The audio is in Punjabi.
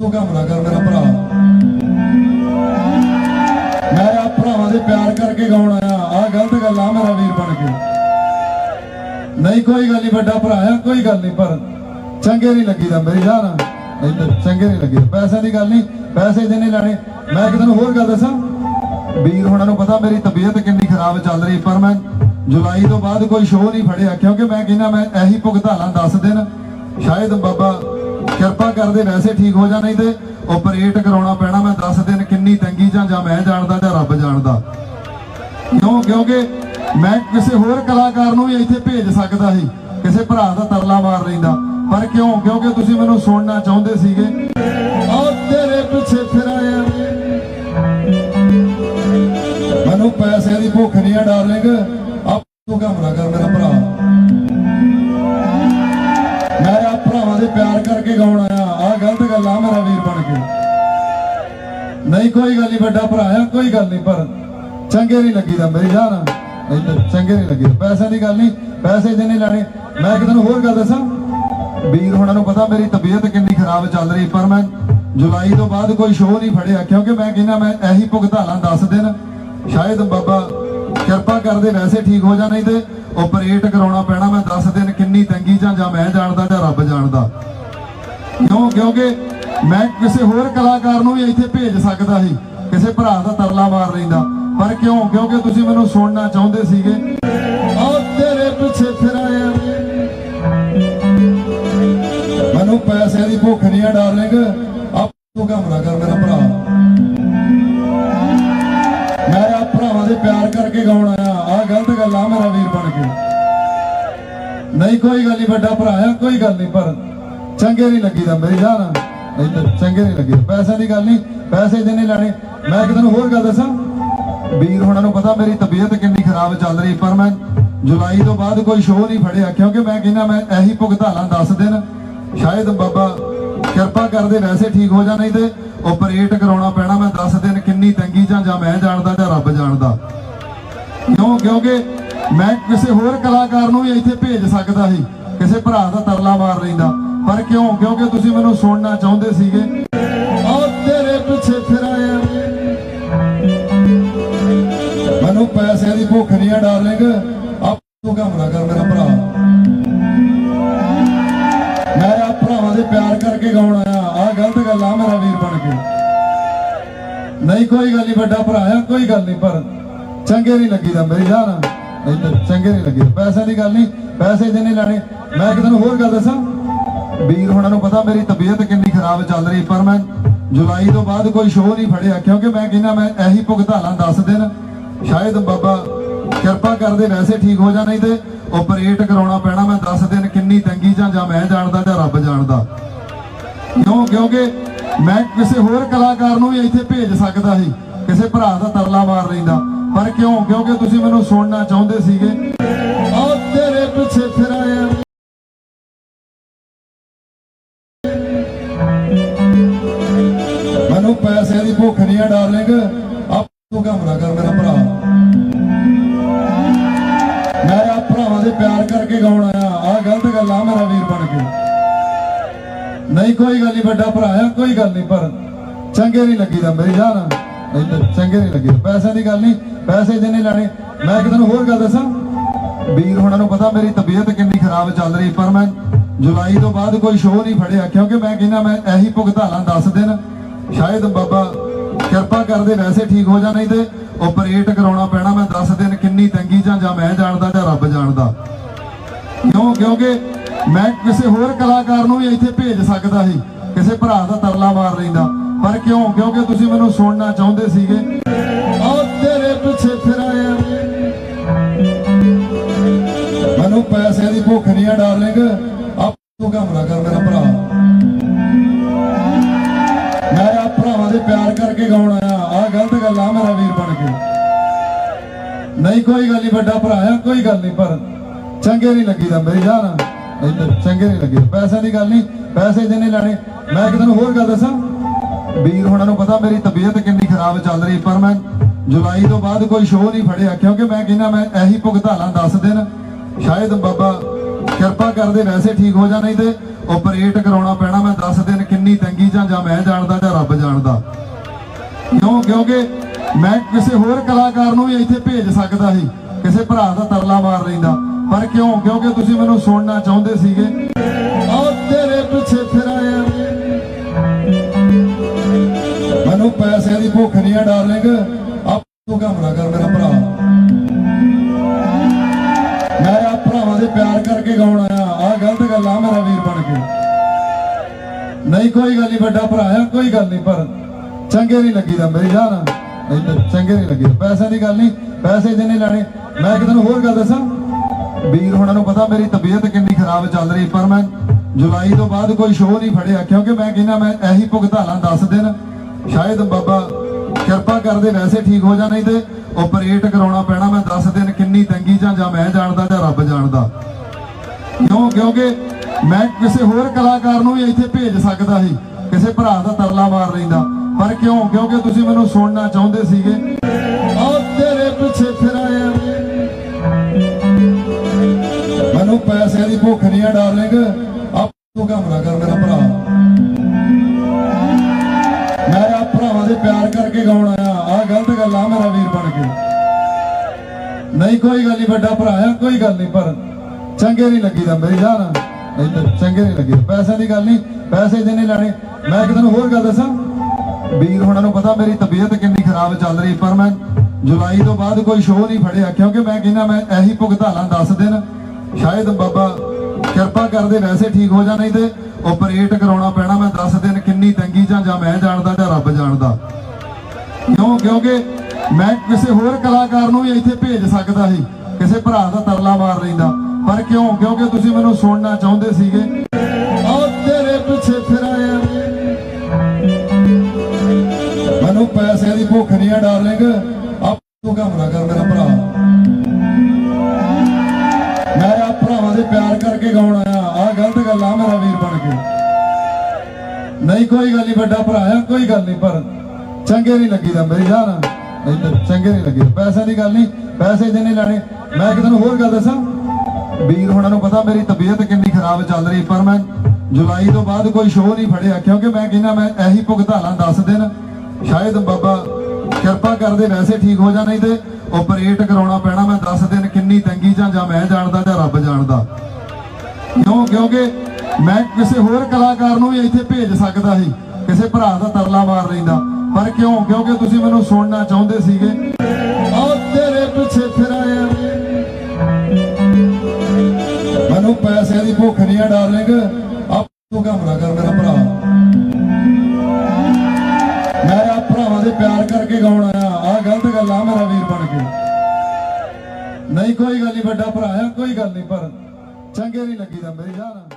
ਤੂੰ ਕੰਮ ਕਰ ਮੇਰਾ ਭਰਾ। ਮੈਂ ਆ ਭਰਾਵਾਂ ਦੇ ਪਿਆਰ ਕਰਕੇ ਗਾਉਣ ਆਇਆ। ਆ ਗਲਤ ਗੱਲ ਆ ਮੇਰਾ ਵੀਰ ਬਣ ਕੇ। ਨਹੀਂ, ਕੋਈ ਗੱਲ ਨਹੀਂ, ਵੱਡਾ ਭਰਾ ਆ, ਕੋਈ ਗੱਲ ਨਹੀਂ, ਪਰ ਚੰਗੇ ਨਹੀਂ ਲੱਗੀਦਾ ਮੇਰੀ ਜਾਨ। ਇੱਧਰ ਚੰਗੇ ਨਹੀਂ ਲੱਗੀ ਪੈਸਿਆਂ ਦੀ ਗੱਲ ਨਹੀਂ, ਪੈਸੇ ਜਿੰਨੇ ਲੈਣੇ। ਮੈਂ ਇੱਕ ਤੈਨੂੰ ਹੋਰ ਗੱਲ ਦੱਸਾਂ। ਵੀਰ ਹੁਣਾਂ ਨੂੰ ਪਤਾ ਮੇਰੀ ਤਬੀਅਤ ਕਿੰਨੀ ਖਰਾਬ ਚੱਲ ਰਹੀ, ਪਰ ਮੈਂ ਜੁਲਾਈ ਤੋਂ ਬਾਅਦ ਕੋਈ ਸ਼ੋਅ ਨਹੀਂ ਫੜਿਆ, ਕਿਉਂਕਿ ਮੈਂ ਕਹਿੰਦਾ ਮੈਂ ਇਹੀ ਭੁਗਤਾਲਾਂ 10 ਦਿਨ। ਸ਼ਾਇਦ ਬਾਬਾ ਕਿਰਪਾ ਕਰਦੇ ਵੈਸੇ ਠੀਕ ਹੋ ਜਾ, ਨਹੀਂ ਤੇ ਆਪਰੇਟ ਕਰਾਉਣਾ ਪੈਣਾ, ਮੈਂ 10 ਦਿਨ ਕਿੰਨੀ ਤੰਗੀ ਜਾਂ ਜਾਂ ਮੈਂ ਜਾਣਦਾ ਜਾਂ ਰੱਬ ਜਾਣਦਾ। ਕਿਉਂ? ਕਿਉਂਕਿ ਮੈਂ ਕਿਸੇ ਹੋਰ ਕਲਾਕਾਰ ਨੂੰ ਵੀ ਇੱਥੇ ਭੇਜ ਸਕਦਾ ਸੀ, ਕਿਸੇ ਭਰਾ ਦਾ ਤਰਲਾ ਮਾਰ ਲੈਂਦਾ। ਪਰ ਕਿਉਂ? ਕਿਉਂਕਿ ਤੁਸੀਂ ਮੈਨੂੰ ਸੁਣਨਾ ਚਾਹੁੰਦੇ ਸੀਗੇ। ਆ ਤੇਰੇ ਪਿੱਛੇ ਫਿਰਾਇਆ ਮੈਨੂੰ ਪੈਸੇ ਦੀ ਭੁੱਖ ਨਹੀਂ ਆ, ਡਾਰਲਿੰਗ। ਆ ਤੂੰ ਕੰਮ ਕਰ, ਮੇਰਾ ਭਰਾ। ਨਹੀਂ, ਕੋਈ ਗੱਲ ਨਹੀਂ, ਵੱਡਾ ਭਰਾ ਆ, ਕੋਈ ਗੱਲ ਨਹੀਂ, ਪਰ ਚੰਗੇ ਨਹੀਂ ਲੱਗੀਦਾ ਮੇਰੀ ਜਾਨ। ਇੱਧਰ ਚੰਗੇ ਨਹੀਂ ਲੱਗੀ ਪੈਸੇ ਦੀ ਗੱਲ ਨਹੀਂ, ਪੈਸੇ ਜਿੰਨੇ ਲੈਣੇ, ਮੈਂ ਇੱਕ ਤੈਨੂੰ ਹੋਰ ਗੱਲ ਦੱਸਾਂ। ਵੀਰ ਹੁਣਾਂ ਨੂੰ ਪਤਾ ਮੇਰੀ ਤਬੀਅਤ ਕਿੰਨੀ ਖਰਾਬ ਚੱਲ ਰਹੀ, ਪਰ ਮੈਂ ਜੁਲਾਈ ਤੋਂ ਬਾਅਦ ਕੋਈ ਸ਼ੋਅ ਨਹੀਂ ਫੜਿਆ, ਕਿਉਂਕਿ ਮੈਂ ਕਹਿੰਦਾ ਮੈਂ ਇਹੀ ਭੁਗਤਾਲਾਂ 10 ਦਿਨ, ਸ਼ਾਇਦ ਬਾਬਾ ਕਿਰਪਾ ਕਰਦੇ ਵੈਸੇ ਠੀਕ ਹੋ ਜਾ ਨਹੀਂ ਤੇ ਆਪਰੇਟ ਕਰਾਉਣਾ ਪੈਣਾ, ਮੈਂ 10 ਦਿਨ ਕਿੰਨੀ ਤੰਗੀ ਜਾਂ ਜਾਂ ਮੈਂ ਜਾਣਦਾ ਜਾਂ ਰੱਬ ਜਾਣਦਾ। ਕਿਉਂ? ਕਿਉਂਕਿ ਮੈਂ ਕਿਸੇ ਹੋਰ ਕਲਾਕਾਰ ਨੂੰ ਵੀ ਇੱਥੇ ਭੇਜ ਸਕਦਾ ਸੀ। ਕਿਸੇ ਭਰਾ ਦਾ ਤਰਲਾ ਮਾਰ ਲੈਂਦਾ। ਪਰ ਕਿਉਂ? ਕਿਉਂਕਿ ਤੁਸੀਂ ਮੈਨੂੰ ਸੁਣਨਾ ਚਾਹੁੰਦੇ ਸੀਗੇ। ਆ ਤੇਰੇ ਪਿੱਛੇ ਫਿਰਾਇਆ ਮੈਨੂੰ ਪੈਸਿਆਂ ਦੀ ਭੁੱਖ ਨਹੀਂ ਆ, ਡਾਰਲਿੰਗ। ਆ ਤੂੰ ਕਰ ਮੇਰਾ ਭਰਾ। ਮੈਂ ਆ ਭਰਾਵਾਂ ਦੇ ਪਿਆਰ ਕਰਕੇ ਗਾਉਣ ਆਇਆ। ਆ ਗਲਤ ਗੱਲ ਆ ਮੇਰਾ ਵੀਰ ਬਣ ਕੇ। ਨਹੀਂ, ਕੋਈ ਗੱਲ ਨਹੀਂ ਵੱਡਾ ਭਰਾ ਆ, ਕੋਈ ਗੱਲ ਨਹੀਂ ਪਰ ਚੰਗੇ ਨਹੀਂ ਲੱਗੀਦਾ ਮੇਰੀ ਜਾਨ। ਇੱਧਰ ਚੰਗੇ ਨਹੀਂ ਲੱਗੇ। ਪੈਸੇ ਦੀ ਗੱਲ ਨਹੀਂ, ਪੈਸੇ ਜਿੰਨੇ ਲੈਣੇ, ਮੈਂ ਇੱਕ ਤੈਨੂੰ ਹੋਰ ਗੱਲ ਦੱਸਾਂ। ਵੀਰ ਹੁਣਾਂ ਨੂੰ ਪਤਾ ਮੇਰੀ ਤਬੀਅਤ ਕਿੰਨੀ ਖਰਾਬ ਚੱਲ ਰਹੀ, ਪਰ ਮੈਂ ਜੁਲਾਈ ਤੋਂ ਬਾਅਦ ਕੋਈ ਸ਼ੋਅ ਨਹੀਂ ਫੜਿਆ, ਕਿਉਂਕਿ ਮੈਂ ਕਹਿੰਦਾ ਮੈਂ ਇਹੀ ਭੁਗਤਾਲਾਂ 10 ਦਿਨ ਸ਼ਾਇਦ ਬਾਬਾ ਕਿਰਪਾ ਕਰਦੇ ਵੈਸੇ ਠੀਕ ਹੋ ਜਾ ਨਹੀਂ ਤੇ ਆਪਰੇਟ ਕਰਾਉਣਾ ਪੈਣਾ, ਮੈਂ 10 ਦਿਨ ਕਿੰਨੀ ਤੰਗੀ ਜਾਂ ਜਾਂ ਮੈਂ ਜਾਣਦਾ ਜਾਂ ਰੱਬ ਜਾਣਦਾ। ਕਿਉਂ? ਕਿਉਂਕਿ ਮੈਂ ਕਿਸੇ ਹੋਰ ਕਲਾਕਾਰ ਨੂੰ ਵੀ ਇੱਥੇ ਭੇਜ ਸਕਦਾ ਸੀ, ਕਿਸੇ ਭਰਾ ਦਾ ਤਰਲਾ ਮਾਰ ਲੈਂਦਾ। ਪਰ ਕਿਉਂ? ਕਿਉਂਕਿ ਤੁਸੀਂ ਮੈਨੂੰ ਸੁਣਨਾ ਚਾਹੁੰਦੇ ਸੀਗੇ। ਆ ਤੇਰੇ ਪਿੱਛੇ ਫਿਰਾਇਆ ਮੈਨੂੰ ਪੈਸਿਆਂ ਦੀ ਭੁੱਖ ਨਹੀਂ ਆ, ਡਾਰਲਿੰਗ। ਆ ਤੂੰ ਕੰਮ ਕਰ ਮੇਰਾ ਭਰਾ? ਮੈਂ ਭਰਾਵਾਂ ਦੇ ਪਿਆਰ ਕਰਕੇ ਗਾਉਣ ਆਇਆ। ਆ ਗਲਤ ਗੱਲ ਆ ਮੇਰਾ ਵੀਰ ਬਣ ਕੇ। ਨਹੀਂ, ਕੋਈ ਗੱਲ ਨਹੀਂ, ਵੱਡਾ ਭਰਾ ਆ, ਕੋਈ ਗੱਲ ਨਹੀਂ, ਪਰ ਚੰਗੇ ਨਹੀਂ ਲੱਗੀਦਾ ਮੇਰੀ ਜਾਨ। ਇੱਧਰ ਚੰਗੇ ਨਹੀਂ ਲੱਗੀ ਪੈਸਿਆਂ ਦੀ ਗੱਲ ਨਹੀਂ, ਪੈਸੇ ਜਿੰਨੇ ਲੈਣੇ, ਮੈਂ ਇੱਕ ਤੈਨੂੰ ਹੋਰ ਗੱਲ ਦੱਸਾਂ। ਵੀਰ ਹੁਣਾਂ ਨੂੰ ਪਤਾ ਮੇਰੀ ਤਬੀਅਤ ਕਿੰਨੀ ਖਰਾਬ ਚੱਲ ਰਹੀ, ਪਰ ਮੈਂ ਜੁਲਾਈ ਤੋਂ ਬਾਅਦ ਕੋਈ ਸ਼ੋਅ ਨਹੀਂ ਫੜਿਆ, ਕਿਉਂਕਿ ਮੈਂ ਕਹਿੰਦਾ ਮੈਂ ਇਹੀ ਭੁਗਤਾਲਾਂ 10 ਦਿਨ ਸ਼ਾਇਦ ਬਾਬਾ ਕਿਰਪਾ ਕਰਦੇ ਵੈਸੇ ਠੀਕ ਹੋ ਜਾ ਨਹੀਂ ਤੇ ਆਪਰੇਟ ਕਰਾਉਣਾ ਪੈਣਾ, ਮੈਂ 10 ਦਿਨ ਕਿੰਨੀ ਤੰਗੀ ਜਾਂ ਜਾਂ ਮੈਂ ਜਾਣਦਾ ਜਾਂ ਰੱਬ ਜਾਣਦਾ। ਕਿਉਂ? ਕਿਉਂਕਿ ਮੈਂ ਕਿਸੇ ਹੋਰ ਕਲਾਕਾਰ ਨੂੰ ਵੀ ਇੱਥੇ ਭੇਜ ਸਕਦਾ ਸੀ, ਕਿਸੇ ਭਰਾ ਦਾ ਤਰਲਾ ਮਾਰ ਲੈਂਦਾ। ਪਰ ਕਿਉਂ? ਕਿਉਂਕਿ ਤੁਸੀਂ ਮੈਨੂੰ ਸੁਣਨਾ ਚਾਹੁੰਦੇ ਸੀਗੇ। ਆ ਤੇਰੇ ਪਿੱਛੇ ਫਿਰਾਇਆ ਆ ਕਰ ਮੇਰਾ ਭਰਾ। ਮੈਂ ਭਰਾਵਾਂ ਦੇ ਪਿਆਰ ਕਰਕੇ ਗਾਉਣ ਆਇਆ। ਆ ਗਲਤ ਗੱਲ ਆ ਮੇਰਾ ਵੀਰ ਬਣ ਕੇ। ਨਹੀਂ, ਕੋਈ ਗੱਲ ਨਹੀਂ, ਵੱਡਾ ਭਰਾ ਆ, ਕੋਈ ਗੱਲ ਨਹੀਂ, ਪਰ ਚੰਗੇ ਨਹੀਂ ਲੱਗੀਦਾ ਮੇਰੀ ਜਾਨ। ਇੱਧਰ ਚੰਗੇ ਨਹੀਂ ਲੱਗੀ ਪੈਸੇ ਦੀ ਗੱਲ ਨਹੀਂ, ਪੈਸੇ ਜਿੰਨੇ ਲੈਣੇ। ਮੈਂ ਇੱਕ ਤੈਨੂੰ ਹੋਰ ਗੱਲ ਦੱਸਾਂ। ਵੀਰ ਹੁਣਾਂ ਨੂੰ ਪਤਾ ਮੇਰੀ ਤਬੀਅਤ ਕਿੰਨੀ ਖਰਾਬ ਚੱਲ ਰਹੀ, ਪਰ ਮੈਂ ਜੁਲਾਈ ਤੋਂ ਬਾਅਦ ਕੋਈ ਸ਼ੋਅ ਨਹੀਂ ਫੜਿਆ, ਕਿਉਂਕਿ ਮੈਂ ਕਹਿੰਦਾ ਮੈਂ ਇਹੀ ਭੁਗਤਾਨਾਂ 10 ਦਿਨ। ਸ਼ਾਇਦ ਬਾਬਾ ਕਿਰਪਾ ਕਰਦੇ ਵੈਸੇ ਠੀਕ ਹੋ ਜਾ, ਨਹੀਂ ਤੇ ਆਪਰੇਟ ਕਰਾਉਣਾ ਪੈਣਾ, ਮੈਂ 10 ਦਿਨ ਕਿੰਨੀ ਤੰਗੀ ਜਾਂ ਜਾਂ ਮੈਂ ਜਾਣਦਾ ਜਾਂ ਰੱਬ ਜਾਣਦਾ। ਕਿਉਂ? ਕਿਉਂਕਿ ਮੈਂ ਕਿਸੇ ਹੋਰ ਕਲਾਕਾਰ ਨੂੰ ਵੀ ਇੱਥੇ ਭੇਜ ਸਕਦਾ ਸੀ, ਕਿਸੇ ਭਰਾ ਦਾ ਤਰਲਾ ਮਾਰ ਲੈਂਦਾ। ਪਰ ਕਿਉਂ? ਕਿਉਂਕਿ ਤੁਸੀਂ ਮੈਨੂੰ ਸੁਣਨਾ ਚਾਹੁੰਦੇ ਸੀਗੇ। ਆ ਤੇਰੇ ਪਿੱਛੇ ਫਿਰਾਇਆ ਮੈਨੂੰ ਪੈਸਿਆਂ ਦੀ ਭੁੱਖ ਨਹੀਂ ਆ, ਡਾਰਲਿੰਗ। ਆ ਤੂੰ ਕੰਮ ਕਰ, ਮੇਰਾ ਕੋਈ ਗੱਲ ਨਹੀਂ ਵੱਡਾ ਭਰਾ ਆ, ਕੋਈ ਗੱਲ ਨਹੀਂ ਪਰ ਚੰਗੇ ਨਹੀਂ ਲੱਗੀਦਾ ਮੇਰੀ ਜਾਨ ਇੱਧਰ ਚੰਗੇ ਨਹੀਂ ਲੱਗੀ ਪੈਸਿਆਂ ਦੀ ਗੱਲ ਨਹੀਂ ਪੈਸੇ ਜਿੰਨੇ ਲੈਣੇ, ਮੈਂ ਇੱਕ ਤੈਨੂੰ ਹੋਰ ਗੱਲ ਦੱਸਾਂ। ਵੀਰ ਹੁਣਾਂ ਨੂੰ ਪਤਾ ਮੇਰੀ ਤਬੀਅਤ ਕਿੰਨੀ ਖਰਾਬ ਚੱਲ ਰਹੀ, ਪਰ ਮੈਂ ਜੁਲਾਈ ਤੋਂ ਬਾਅਦ ਕੋਈ ਸ਼ੋਅ ਨਹੀਂ ਫੜਿਆ, ਕਿਉਂਕਿ ਮੈਂ ਕਹਿੰਦਾ ਮੈਂ ਇਹੀ ਭੁਗਤਾਲਾਂ 10 ਦਿਨ ਸ਼ਾਇਦ ਬਾਬਾ ਕਿਰਪਾ ਕਰਦੇ ਵੈਸੇ ਠੀਕ ਹੋ ਜਾ, ਨਹੀਂ ਤੇ ਆਪਰੇਟ ਕਰਾਉਣਾ ਪੈਣਾ, ਮੈਂ 10 ਦਿਨ ਕਿੰਨੀ ਤੰਗੀ ਜਾਂ ਜਾਂ ਮੈਂ ਜਾਣਦਾ ਜਾਂ ਰੱਬ ਜਾਣਦਾ। ਕਿਉਂ? ਕਿਉਂਕਿ ਮੈਂ ਕਿਸੇ ਹੋਰ ਕਲਾਕਾਰ ਨੂੰ ਵੀ ਇੱਥੇ ਭੇਜ ਸਕਦਾ ਸੀ। ਕਿਸੇ ਭਰਾ ਦਾ ਤਰਲਾ ਮਾਰ ਲੈਂਦਾ। ਪਰ ਕਿਉਂ? ਕਿਉਂਕਿ ਤੁਸੀਂ ਮੈਨੂੰ ਸੁਣਨਾ ਚਾਹੁੰਦੇ ਸੀਗੇ। ਆ ਤੇਰੇ ਪਿੱਛੇ ਫਿਰਾਇਆ ਮੈਨੂੰ ਪੈਸਿਆਂ ਦੀ ਭੁੱਖ ਨਹੀਂ ਆ, ਡਾਰਲਿੰਗ। ਆਪ ਤੂੰ ਕਰ ਮੇਰਾ ਭਰਾ। ਮੈਂ ਆ ਭਰਾਵਾਂ ਦੇ ਪਿਆਰ ਕਰਕੇ ਗਾਉਣ ਆਇਆ। ਆ ਗਲਤ ਗੱਲ ਆ ਮੇਰਾ ਵੀਰ ਬਣ ਕੇ। ਨਹੀਂ, ਕੋਈ ਗੱਲ ਨਹੀਂ, ਵੱਡਾ ਭਰਾ ਆ, ਕੋਈ ਗੱਲ ਨਹੀਂ, ਪਰ ਚੰਗੇ ਨਹੀਂ ਲੱਗੀਦਾ ਮੇਰੀ ਜਾਨ। ਨਹੀਂ ਚੰਗੇ ਨਹੀਂ ਲੱਗੇ। ਪੈਸੇ ਦੀ ਗੱਲ ਨਹੀਂ, ਪੈਸੇ ਜਿੰਨੇ ਲੈਣੇ, ਮੈਂ ਇੱਕ ਤੈਨੂੰ ਹੋਰ ਗੱਲ ਦੱਸਾਂ। ਵੀਰ ਹੁਣਾਂ ਨੂੰ ਪਤਾ ਮੇਰੀ ਤਬੀਅਤ ਕਿੰਨੀ ਖਰਾਬ ਚੱਲ ਰਹੀ, ਪਰ ਮੈਂ ਜੁਲਾਈ ਤੋਂ ਬਾਅਦ ਕੋਈ ਸ਼ੋਅ ਨਹੀਂ ਫੜਿਆ, ਕਿਉਂਕਿ ਮੈਂ ਕਹਿੰਦਾ ਮੈਂ ਇਹੀ ਭੁਗਤਾ ਲਾਂ 10 ਦਿਨ, ਸ਼ਾਇਦ ਬਾਬਾ ਕਿਰਪਾ ਕਰਦੇ ਵੈਸੇ ਠੀਕ ਹੋ ਜਾ ਨਹੀਂ ਤੇ ਆਪਰੇਟ ਕਰਾਉਣਾ ਪੈਣਾ, ਮੈਂ 10 ਦਿਨ ਕਿੰਨੀ ਤੰਗੀ ਜਾਂ ਜਾਂ ਮੈਂ ਜਾਣਦਾ ਜਾਂ ਰੱਬ ਜਾਣਦਾ। ਕਿਉਂ? ਕਿਉਂਕਿ ਮੈਂ ਕਿਸੇ ਹੋਰ ਕਲਾਕਾਰ ਨੂੰ ਵੀ ਇੱਥੇ ਭੇਜ ਸਕਦਾ ਸੀ, ਕਿਸੇ ਭਰਾ ਦਾ ਤਰਲਾ ਮਾਰ ਲੈਂਦਾ। ਪਰ ਕਿਉਂ? ਕਿਉਂਕਿ ਤੁਸੀਂ ਮੈਨੂੰ ਸੁਣਨਾ ਚਾਹੁੰਦੇ ਸੀਗੇ। ਆ ਤੇਰੇ ਪਿੱਛੇ ਫਿਰਾਇਆ ਮੈਨੂੰ ਪੈਸਿਆਂ ਦੀ ਭੁੱਖ ਨਹੀਂ ਆ, ਡਾਰਲਿੰਗ। ਆਪ ਤੂੰ ਕੰਮ ਨਾ ਕਰ ਮੇਰਾ ਭਰਾ? ਮੈਂ ਆ ਭਰਾਵਾਂ ਦੇ ਪਿਆਰ ਕਰਕੇ ਗਾਉਣ ਆਇਆ। ਆ ਗਲਤ ਗੱਲ ਆ ਮੇਰਾ ਵੀਰ ਬਣ ਕੇ। ਨਹੀਂ, ਕੋਈ ਗੱਲ ਨਹੀਂ, ਵੱਡਾ ਭਰਾ ਆ, ਕੋਈ ਗੱਲ ਨਹੀਂ, ਪਰ ਚੰਗੇ ਨਹੀਂ ਲੱਗੀਦਾ ਮੇਰੀ ਜਾਨ। ਨਹੀਂ ਚੰਗੇ ਨਹੀਂ ਲੱਗੀਦਾ। ਪੈਸਿਆਂ ਦੀ ਗੱਲ ਨਹੀਂ, ਪੈਸੇ ਜਿੰਨੇ ਲੈਣੇ, ਮੈਂ ਇੱਕ ਤੈਨੂੰ ਹੋਰ ਗੱਲ ਦੱਸਾਂ। ਵੀਰ ਹੁਣਾਂ ਨੂੰ ਪਤਾ ਮੇਰੀ ਤਬੀਅਤ ਕਿੰਨੀ ਖਰਾਬ ਚੱਲ ਰਹੀ, ਪਰ ਮੈਂ ਜੁਲਾਈ ਤੋਂ ਬਾਅਦ ਕੋਈ ਸ਼ੋਅ ਨਹੀਂ ਫੜਿਆ, ਕਿਉਂਕਿ ਮੈਂ ਕਹਿੰਦਾ ਮੈਂ ਇਹੀ ਭੁਗਤਾ ਲਾਂ 10 ਦਿਨ ਸ਼ਾਇਦ ਬਾਬਾ ਕਿਰਪਾ ਕਰਦੇ ਵੈਸੇ ਠੀਕ ਹੋ ਜਾ ਨਹੀਂ ਤੇ ਆਪਰੇਟ ਕਰਾਉਣਾ ਪੈਣਾ, ਮੈਂ 10 ਦਿਨ ਕਿੰਨੀ ਤੰਗੀ ਜਾਂ ਜਾਂ ਮੈਂ ਜਾਣਦਾ ਜਾਂ ਰੱਬ ਜਾਣਦਾ। ਕਿਉਂ? ਕਿਉਂਕਿ ਮੈਂ ਕਿਸੇ ਹੋਰ ਕਲਾਕਾਰ ਨੂੰ ਵੀ ਇੱਥੇ ਭੇਜ ਸਕਦਾ ਸੀ, ਕਿਸੇ ਭਰਾ ਦਾ ਤਰਲਾ ਮਾਰ ਲੈਂਦਾ। ਪਰ ਕਿਉਂ? ਕਿਉਂਕਿ ਤੁਸੀਂ ਮੈਨੂੰ ਸੁਣਨਾ ਚਾਹੁੰਦੇ ਸੀਗੇ। ਮੈਨੂੰ ਦੀ ਭੁੱਖ ਨਹੀਂ ਆ, ਡਾਰਲਿੰਗ। ਆਪ ਤੂੰ ਕੰਮ ਕਰ ਮੇਰਾ ਭਰਾ। ਮੈਂ ਆ ਭਰਾਵਾਂ ਦੇ ਪਿਆਰ ਕਰਕੇ ਗਾਉਣ ਆਇਆ। ਆ ਗਲਤ ਗੱਲ ਆ ਮੇਰਾ ਵੀਰ ਬਣ ਕੇ। ਨਹੀਂ, ਕੋਈ ਗੱਲ ਨਹੀਂ, ਵੱਡਾ ਭਰਾ ਆ, ਕੋਈ ਗੱਲ ਨਹੀਂ, ਪਰ ਚੰਗੇ ਨਹੀਂ ਲੱਗੀਦਾ ਮੇਰੀ ਜਾਨ। ਨਹੀਂ ਚੰਗੇ ਨਹੀਂ ਲੱਗੀਦਾ। ਪੈਸੇ ਦੀ ਗੱਲ ਨਹੀਂ, ਪੈਸੇ ਜਿੰਨੇ ਲੈਣੇ। ਮੈਂ ਇੱਕ ਤੈਨੂੰ ਹੋਰ ਗੱਲ ਦੱਸਾਂ। ਵੀਰ ਹੁਣਾਂ ਨੂੰ ਪਤਾ ਮੇਰੀ ਤਬੀਅਤ ਕਿੰਨੀ ਖਰਾਬ ਚੱਲ ਰਹੀ, ਪਰ ਮੈਂ ਜੁਲਾਈ ਤੋਂ ਬਾਅਦ ਕੋਈ ਸ਼ੋਅ ਨਹੀਂ ਫੜਿਆ, ਕਿਉਂਕਿ ਮੈਂ ਕਹਿੰਦਾ ਮੈਂ ਇਹੀ ਭੁਗਤਾਨਾਂ 10 ਦਿਨ ਸ਼ਾਇਦ ਬਾਬਾ ਕਿਰਪਾ ਕਰਦੇ ਵੈਸੇ ਠੀਕ ਹੋ ਜਾ, ਨਹੀਂ ਤੇ ਆਪਰੇਟ ਕਰਾਉਣਾ ਪੈਣਾ, ਮੈਂ 10 ਦਿਨ ਕਿੰਨੀ ਤੰਗੀ ਜਾਂ ਜਾਂ ਮੈਂ ਜਾਣਦਾ ਜਾਂ ਰੱਬ ਜਾਣਦਾ। ਕਿਉਂ? ਕਿਉਂਕਿ ਮੈਂ ਕਿਸੇ ਹੋਰ ਕਲਾਕਾਰ ਨੂੰ ਵੀ ਇੱਥੇ ਭੇਜ ਸਕਦਾ ਸੀ, ਕਿਸੇ ਭਰਾ ਦਾ ਤਰਲਾ ਮਾਰ ਲੈਂਦਾ। ਪਰ ਕਿਉਂ? ਕਿਉਂਕਿ ਤੁਸੀਂ ਮੈਨੂੰ ਸੁਣਨਾ ਚਾਹੁੰਦੇ ਸੀਗੇ। ਆ ਤੇਰੇ ਪਿੱਛੇ ਫਿਰਾਇਆ ਮੈਨੂੰ ਪੈਸੇ ਦੀ ਭੁੱਖ ਨਹੀਂ ਆ, ਡਾਰਲਿੰਗ। ਆਪ ਤੂੰ ਕੰਮ ਕਰ, ਮੇਰਾ ਭਰਾ। ਪਿਆਰ ਕਰਕੇ ਗਾਉਣ ਆਇਆ। ਆ ਗਲਤ ਗੱਲ ਆ ਮੇਰਾ ਵੀਰ ਬਣ ਕੇ। ਨਹੀਂ, ਕੋਈ ਗੱਲ ਨਹੀਂ, ਵੱਡਾ ਭਰਾ ਆ, ਕੋਈ ਗੱਲ ਨਹੀਂ, ਪਰ ਚੰਗੇ ਨਹੀਂ ਲੱਗੀਦਾ ਮੇਰੀ ਜਾਨ